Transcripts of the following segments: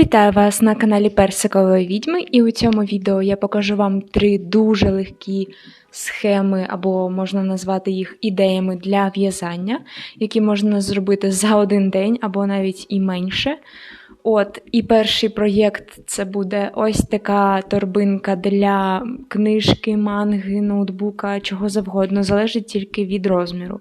Вітаю вас на каналі Персикової відьми, і у цьому відео я покажу вам три дуже легкі схеми, або можна назвати їх ідеями для в'язання, які можна зробити за один день або навіть і менше. От, і перший проєкт це буде ось така торбинка для книжки, манги, ноутбука, чого завгодно, залежить тільки від розміру.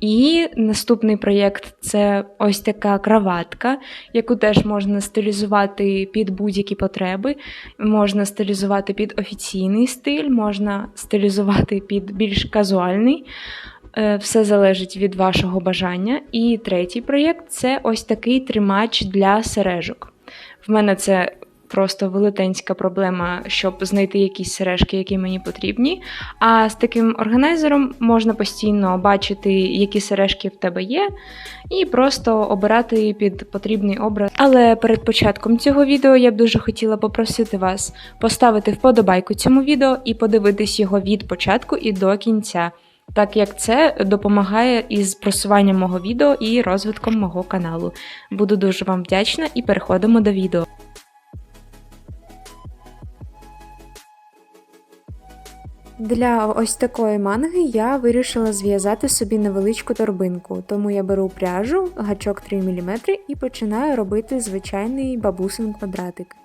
І наступний проєкт це ось така краватка, яку теж можна стилізувати під будь-які потреби. Можна стилізувати під офіційний стиль, можна стилізувати під більш казуальний. Е, Все залежить від вашого бажання. І третій проєкт це ось такий тримач для сережок. В мене це просто велетенська проблема, щоб знайти якісь сережки, які мені потрібні. А з таким органайзером можна постійно бачити, які сережки в тебе є, і просто обирати під потрібний образ. Але перед початком цього відео я б дуже хотіла попросити вас поставити вподобайку цьому відео і подивитись його від початку і до кінця. Так як це допомагає із просуванням мого відео і розвитком мого каналу. Буду дуже вам вдячна і переходимо до відео. Для ось такої манги я вирішила зв'язати собі невеличку торбинку, тому я беру пряжу, гачок 3 мм і починаю робити звичайний бабусин квадратик.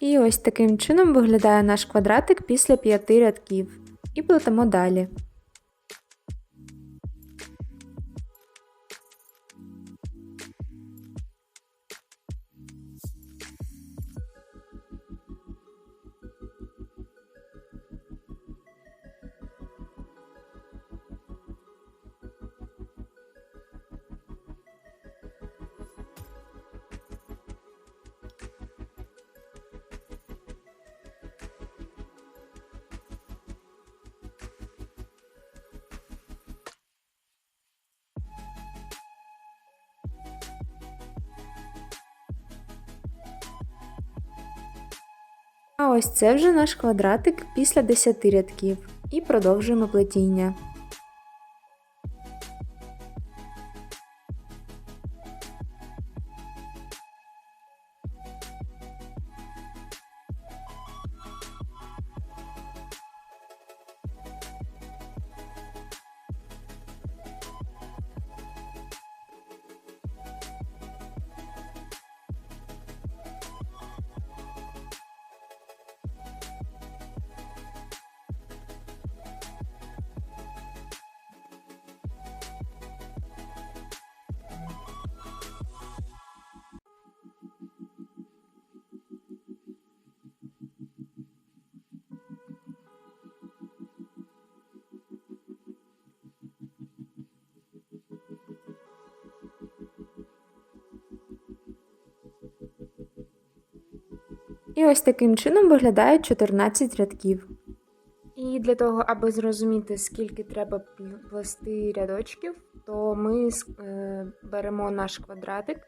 І ось таким чином виглядає наш квадратик після п'яти рядків. І плетемо далі. А ось це вже наш квадратик після 10 рядків. І продовжуємо плетіння. І ось таким чином виглядає 14 рядків. І для того, аби зрозуміти, скільки треба плести рядочків, то ми е, беремо наш квадратик,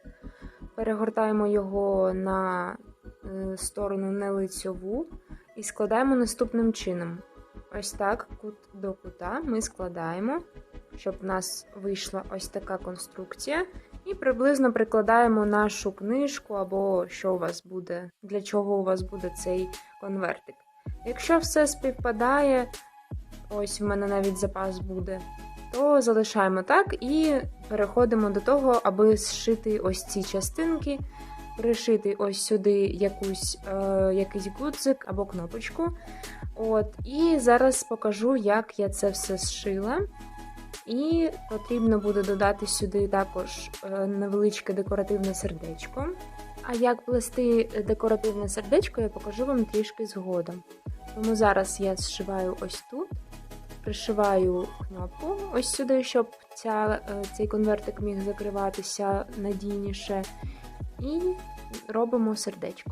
перегортаємо його на е, сторону нелицьову і складаємо наступним чином. Ось так, кут до кута ми складаємо, щоб в нас вийшла ось така конструкція. І приблизно прикладаємо нашу книжку або що у вас буде, для чого у вас буде цей конвертик. Якщо все співпадає, ось в мене навіть запас буде, то залишаємо так і переходимо до того, аби зшити ось ці частинки, пришити ось сюди якусь, е, якийсь гудзик або кнопочку. От, І зараз покажу, як я це все зшила. І потрібно буде додати сюди також е, невеличке декоративне сердечко. А як плести декоративне сердечко, я покажу вам трішки згодом. Тому зараз я зшиваю ось тут. пришиваю кнопку ось сюди, щоб ця, е, цей конвертик міг закриватися надійніше. І робимо сердечко.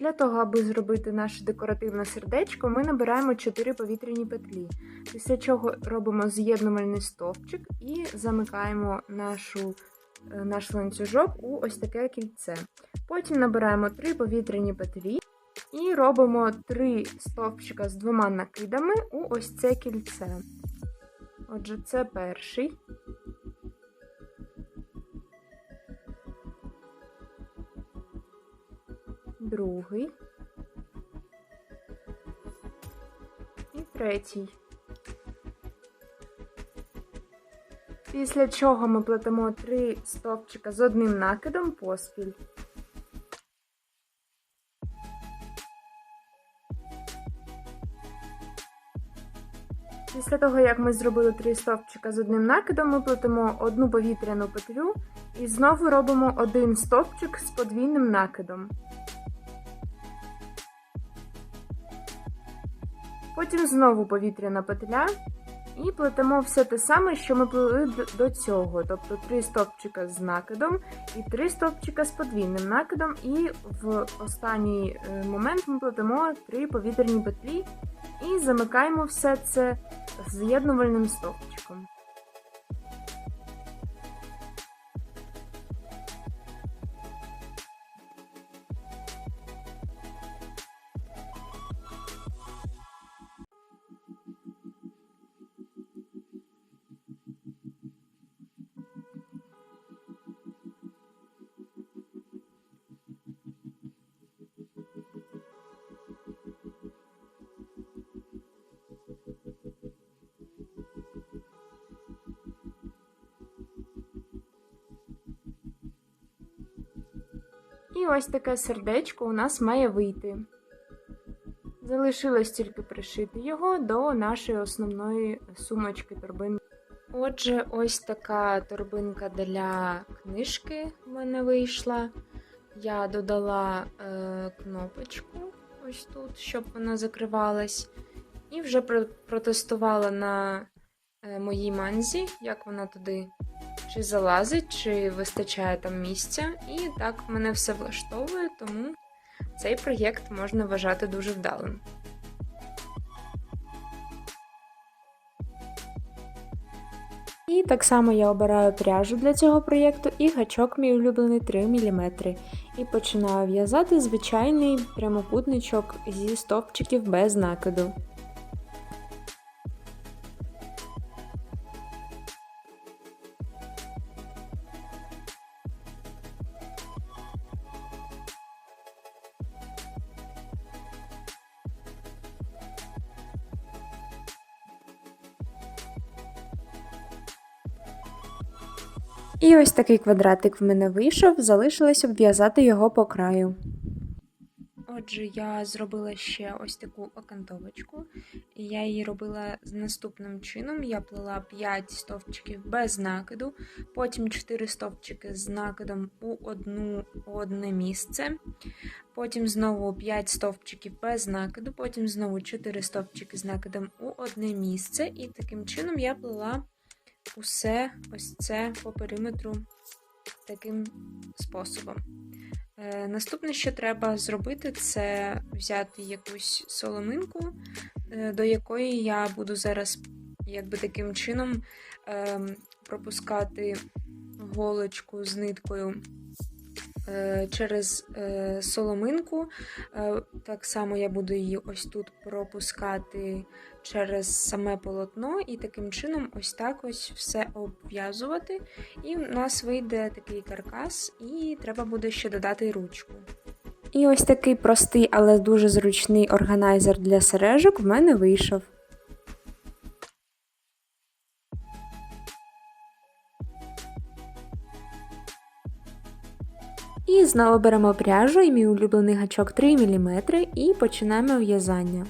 Для того, аби зробити наше декоративне сердечко, ми набираємо 4 повітряні петлі, після чого робимо з'єднувальний стовпчик і замикаємо нашу, е, наш ланцюжок у ось таке кільце. Потім набираємо 3 повітряні петлі і робимо 3 стовпчика з двома накидами у ось це кільце. Отже, це перший. Другий і третій. Після чого ми плетемо три стовпчика з одним накидом поспіль. Після того, як ми зробили три стовпчика з одним накидом, ми плетемо одну повітряну петлю і знову робимо один стовпчик з подвійним накидом. Потім знову повітряна петля і плетемо все те саме, що ми плели до цього. Тобто 3 стовпчика з накидом і 3 стовпчика з подвійним накидом, і в останній е, момент ми плетемо 3 повітряні петлі і замикаємо все це з'єднувальним стовпчиком. І ось таке сердечко у нас має вийти. Залишилось тільки пришити його до нашої основної сумочки торбинки. Отже, ось така торбинка для книжки в мене вийшла. Я додала е, кнопочку ось тут, щоб вона закривалась. І вже протестувала на е, моїй манзі, як вона туди чи залазить, чи вистачає там місця. І так мене все влаштовує, тому цей проєкт можна вважати дуже вдалим. І так само я обираю пряжу для цього проєкту і гачок мій улюблений 3 мм. І починаю в'язати звичайний прямокутничок зі стовпчиків без накиду. Ось такий квадратик в мене вийшов, залишилось обв'язати його по краю. Отже, я зробила ще ось таку окантовочку, я її робила наступним чином: я плела 5 стовпчиків без накиду, потім 4 стовпчики з накидом у одну, одне місце, потім знову 5 стовпчиків без накиду, потім знову 4 стовпчики з накидом у одне місце, і таким чином я плела усе ось це по периметру таким способом. Е, Наступне, що треба зробити, це взяти якусь соломинку, е, до якої я буду зараз якби таким чином е, пропускати голочку з ниткою через е, соломинку. Е, так само я буду її ось тут пропускати через саме полотно, і таким чином ось так ось все обв'язувати. І в нас вийде такий каркас, і треба буде ще додати ручку. І ось такий простий, але дуже зручний органайзер для сережок в мене вийшов. І знову беремо пряжу і мій улюблений гачок 3 мм і починаємо в'язання.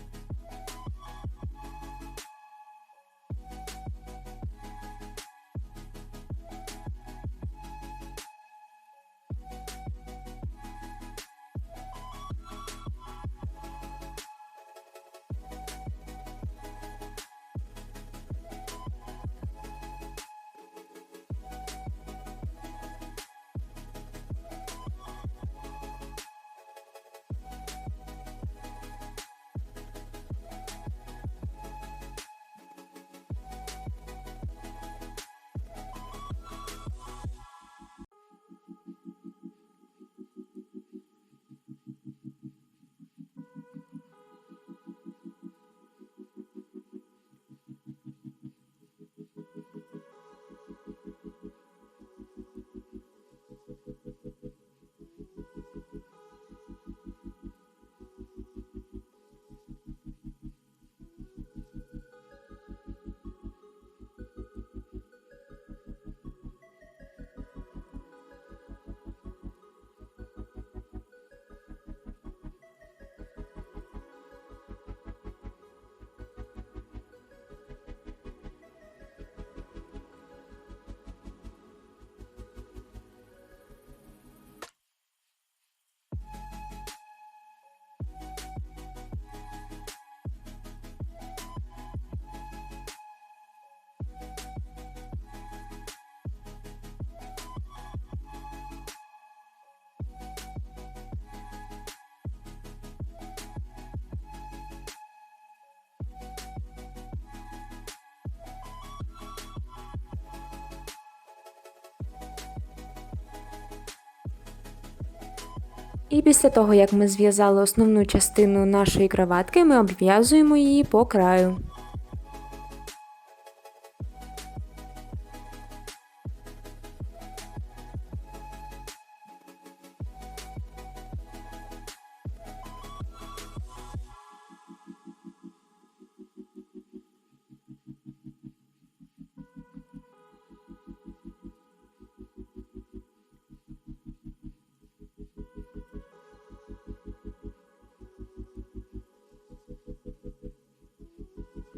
І після того, як ми зв'язали основну частину нашої краватки, ми обв'язуємо її по краю.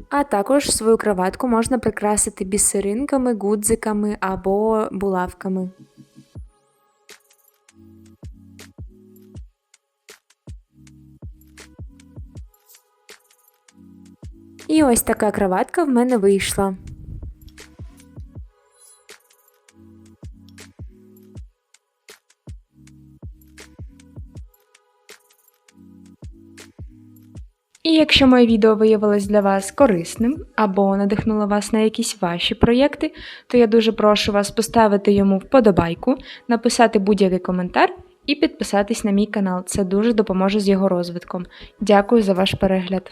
А також свою кроватку можна прикрасити бісеринками, гудзиками або булавками. І ось така краватка в мене вийшла. І якщо моє відео виявилось для вас корисним або надихнуло вас на якісь ваші проєкти, то я дуже прошу вас поставити йому вподобайку, написати будь-який коментар і підписатись на мій канал. Це дуже допоможе з його розвитком. Дякую за ваш перегляд.